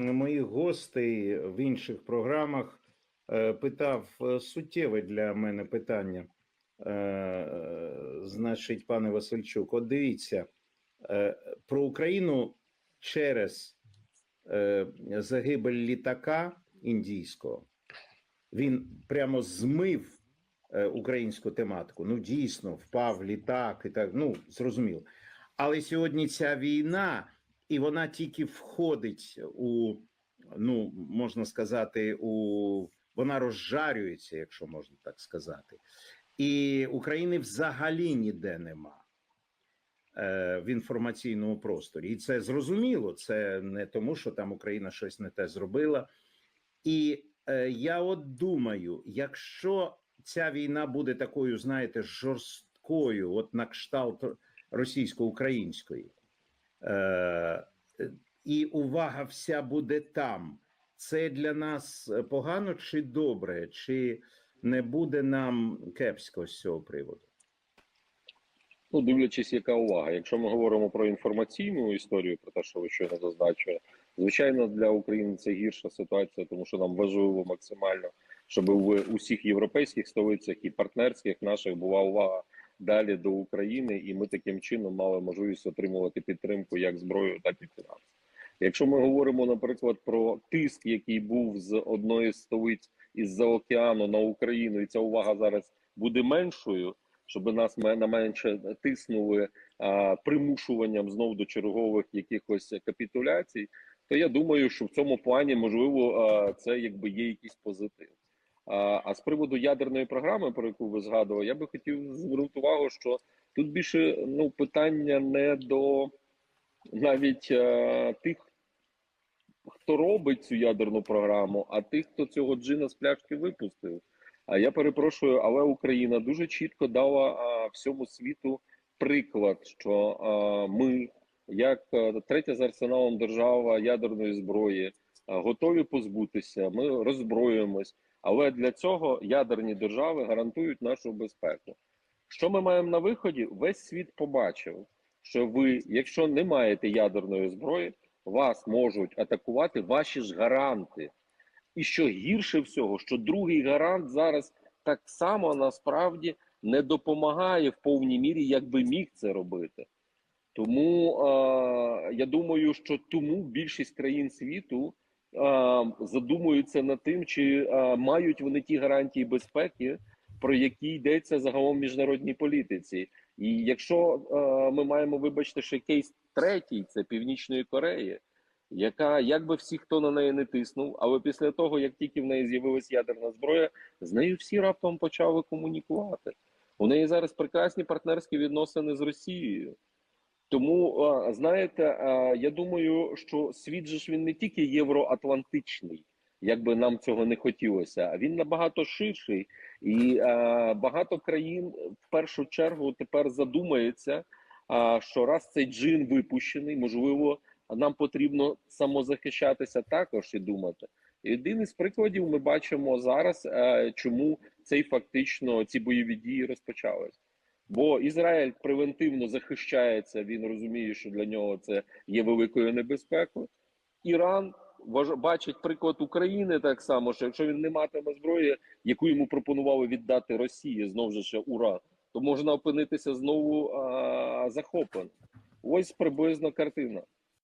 моїх гостей в інших програмах е, питав е, суттєве для мене питання. Е, Значить, пане Васильчук, от дивіться про Україну через загибель літака індійського. Він прямо змив українську тематику. Ну, дійсно, впав літак і так. Ну, зрозуміло. Але сьогодні ця війна, і вона тільки входить у, ну, можна сказати, у вона розжарюється, якщо можна так сказати. І України взагалі ніде нема е, в інформаційному просторі. І це зрозуміло. Це не тому, що там Україна щось не те зробила. І е, я от думаю, якщо ця війна буде такою, знаєте, жорсткою, от на кшталт російсько-української, і увага вся буде там. Це для нас погано чи добре, чи не буде нам кепсько з цього приводу? Ну, дивлячись, яка увага. Якщо ми говоримо про інформаційну історію, про те, що ви щойно зазначили, звичайно, для України це гірша ситуація, тому що нам важливо максимально, щоб в усіх європейських столицях і партнерських наших була увага далі до України, і ми таким чином мали можливість отримувати підтримку як зброю, так і фінанс. Якщо ми говоримо, наприклад, про тиск, який був з одної з столиць із-за океану на Україну, і ця увага зараз буде меншою, щоб нас на менше тиснули а, примушуванням знов до чергових якихось капітуляцій, то я думаю, що в цьому плані можливо а, це якби є якийсь позитив. А, з приводу ядерної програми, про яку ви згадували, я би хотів звернути увагу, що тут більше ну питання не до навіть а, тих, хто робить цю ядерну програму, а тих, хто цього джина з пляшки випустив. А я перепрошую, але Україна дуже чітко дала а, всьому світу приклад, що а, ми, як а, третя з арсеналом держава ядерної зброї, а, готові позбутися. Ми роззброюємось, але для цього ядерні держави гарантують нашу безпеку. Що ми маємо на виході? Весь світ побачив, що ви, якщо не маєте ядерної зброї, вас можуть атакувати ваші ж гаранти. І що гірше всього, що другий гарант зараз так само насправді не допомагає в повній мірі, як би міг це робити. Тому е, я думаю, що тому більшість країн світу задумуються над тим, чи мають вони ті гарантії безпеки, про які йдеться загалом в міжнародній політиці. І якщо ми маємо, вибачте, ще кейс третій, це Північної Кореї яка як би всі, хто на неї не тиснув, але після того, як тільки в неї з'явилась ядерна зброя, з нею всі раптом почали комунікувати. У неї зараз прекрасні партнерські відносини з Росією. Тому, знаєте, я думаю, що світ же ж він не тільки євроатлантичний, як би нам цього не хотілося, а він набагато ширший, і багато країн в першу чергу тепер задумається, що раз цей джин випущений, можливо нам потрібно самозахищатися також і думати. Єдиний з прикладів ми бачимо зараз, чому цей фактично ці бойові дії розпочались. Бо Ізраїль превентивно захищається, він розуміє, що для нього це є великою небезпекою. Іран бачить приклад України так само, що якщо він не матиме зброї, яку йому пропонували віддати Росії, знову ж ще ура, то можна опинитися знову а, захопленим. Ось приблизно картина.